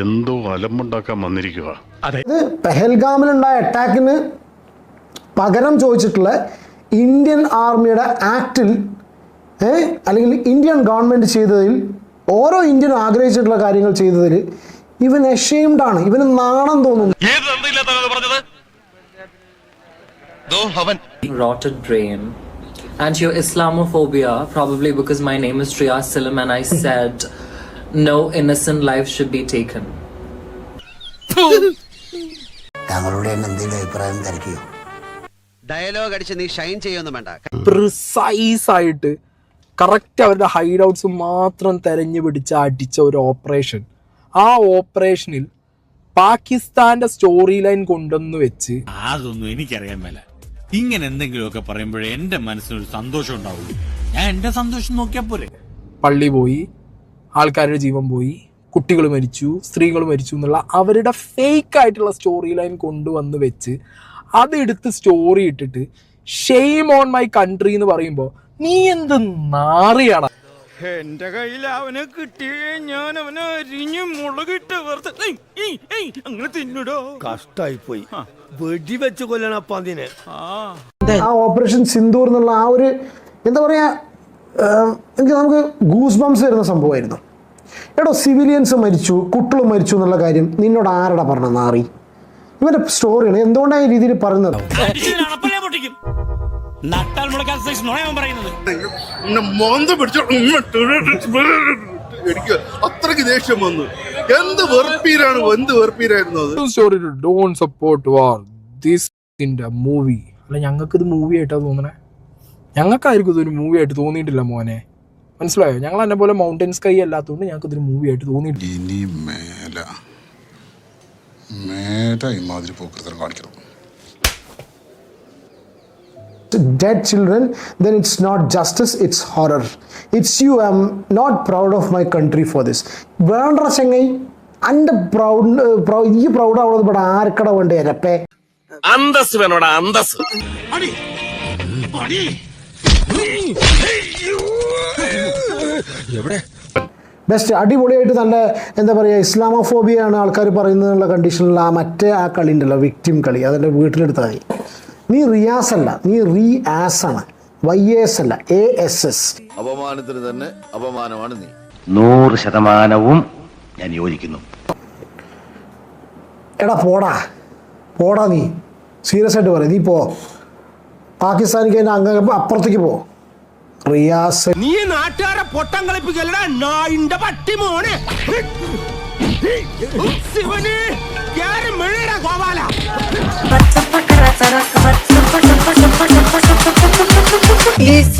എന്തോ അലമ്പുണ്ടാക്കാൻ വന്നിരിക്കുക ഇത് പെഹൽഗാമിലുണ്ടായ അറ്റാക്കിന് പകരം ചോദിച്ചിട്ടുള്ള ഇന്ത്യൻ ആർമിയുടെ ആക്ടിൽ അല്ലെങ്കിൽ ഇന്ത്യൻ ഗവൺമെന്റ് ചെയ്തതിൽ ഓരോ ഇന്ത്യൻ ആഗ്രഹിച്ചിട്ടുള്ള കാര്യങ്ങൾ ചെയ്തതിൽ ഇവൻ അഷെയിംഡ് ആണ്. ഇവന് നാണം തോന്നുന്നു. rotted brain. And your Islamophobia, probably because my name is Triya Silam and I said no innocent life should be taken. താങ്കളുടെ എന്തെങ്കിലും അഭിപ്രായം തിരക്കിയോ? ഡയലോഗ് അടിച്ച് നീ ഷൈൻ ചെയ്യൊന്നും വേണ്ട. പ്രിസൈസ് ആയിട്ട് കറക്റ്റ് അവരുടെ ഹൈഡ് ഔട്ട്സ് മാത്രം തെരഞ്ഞു പിടിച്ച് അടിച്ച ഒരു ഓപ്പറേഷൻ ആ ഓപ്പറേഷനിൽ പാകിസ്ഥാന്റെ സ്റ്റോറി ലൈൻ കൊണ്ടുവന്ന് വെച്ച് അതൊന്നും എനിക്കറിയാൻ മേല. ഇങ്ങനെ എന്തെങ്കിലുമൊക്കെ പറയുമ്പോഴേ എന്റെ മനസ്സിനൊരു സന്തോഷം ഉണ്ടാവുള്ളൂ. ഞാൻ എന്റെ സന്തോഷം നോക്കിയാ പോരെ. പള്ളി പോയി ആൾക്കാരുടെ ജീവൻ പോയി കുട്ടികൾ മരിച്ചു സ്ത്രീകൾ മരിച്ചു എന്നുള്ള അവരുടെ ഫേക്ക് ആയിട്ടുള്ള സ്റ്റോറി ലൈൻ കൊണ്ടുവന്ന് വെച്ച് അതെടുത്ത് സ്റ്റോറി ഇട്ടിട്ട് ഷെയിം ഓൺ മൈ കൺട്രി എന്ന് പറയുമ്പോൾ നീ എന്ത് നാറിയാണ്? എന്റെ കയ്യിൽ അവനെ കിട്ടിയേ ഞാൻ അവനെ അരിഞ്ഞ് മുളകിട്ട് വെറുതെ അങ്ങനെ തിന്നിടോ? കഷ്ടായി പോയി വെടി വെച്ച് കൊല്ലണ അതിനെ ആ. ഓപ്പറേഷൻ സിന്ദൂർ എന്നുള്ള ആ ഒരു എന്താ പറയുക എനിക്ക് നമുക്ക് ഗൂസ് ബംസ് വരുന്ന സംഭവമായിരുന്നു. എടോ സിവിലിയൻസ് മരിച്ചു കുട്ടികൾ മരിച്ചു എന്നുള്ള കാര്യം നിന്നോട് ആരടാ പറഞ്ഞ? നാറി. ഇവന്റെ സ്റ്റോറിയാണ് എന്തുകൊണ്ടാണ് ഈ രീതിയിൽ പറയുന്നത് എനിക്ക് ദേഷ്യം വന്നു. എന്ത് വെറുപ്പീരാണ് എന്ത് വെറുപ്പീരായിരുന്നു story don't support war this in movie അല്ല ഞങ്ങൾക്ക് ഇത് മൂവി ആയിട്ടാ തോന്നണേ. ഞങ്ങൾക്കായിരിക്കും ഇതൊരു മൂവി ആയിട്ട് തോന്നിയിട്ടില്ല മോനെ. മനസ്സിലായോ? ഞങ്ങൾ എന്നെ പോലെ മൗണ്ടൻ സ്കൈ അല്ലാത്തതുകൊണ്ട് ഞങ്ങൾക്ക് ഇതൊരു മൂവി ആയിട്ട് തോന്നിയിട്ടില്ല. ഇനി മേല. മേല ഇമാതിരി പോക്കൃതം കാണിക്കണം. Dead children, then it's not justice, it's horror. It's you. I'm not proud of my country for this. വേണ്ട ചെങ്ങൈ അന്റെ പ്രൗഡ് ഈ പ്രൗഡ് ആവുന്നത് ഇവിടെ ആർക്കട വേണ്ട എരപ്പേ അന്തസ് വേണോടാ അന്തസ് ബെസ്റ്റ് അടിപൊളിയായിട്ട് നല്ല എന്താ പറയുക ഇസ്ലാമോഫോബിയാണ് ആൾക്കാർ പറയുന്നതിനുള്ള കണ്ടീഷനിൽ ആ മറ്റേ ആ കളി ഉണ്ടല്ലോ വിക്ടിം കളി അതെന്റെ വീട്ടിലെടുത്താൽ മതി. നീ റിയാസ് അല്ല നീ റീ ആസ് ആണ്. വൈ എസ് അല്ല എ എസ് എസ് അപമാനത്തിന് തന്നെ അപമാനമാണ് നീ. നൂറ് ശതമാനവും ഞാൻ യോജിക്കുന്നു. എടാ പോടാ പോടാ നീ. സീരിയസ് ആയിട്ട് പറ നീ പോ. പാകിസ്ഥാനിക്ക് അതിന്റെ അങ്ങ് അപ്പുറത്തേക്ക് പോ റിയാസ് നീ നാട്ടുകാരെ പൊട്ടം കളിപ്പിക്കലടാ നായിന്റെ പട്ടി മോനെ ശിവന് ഗോപാല Please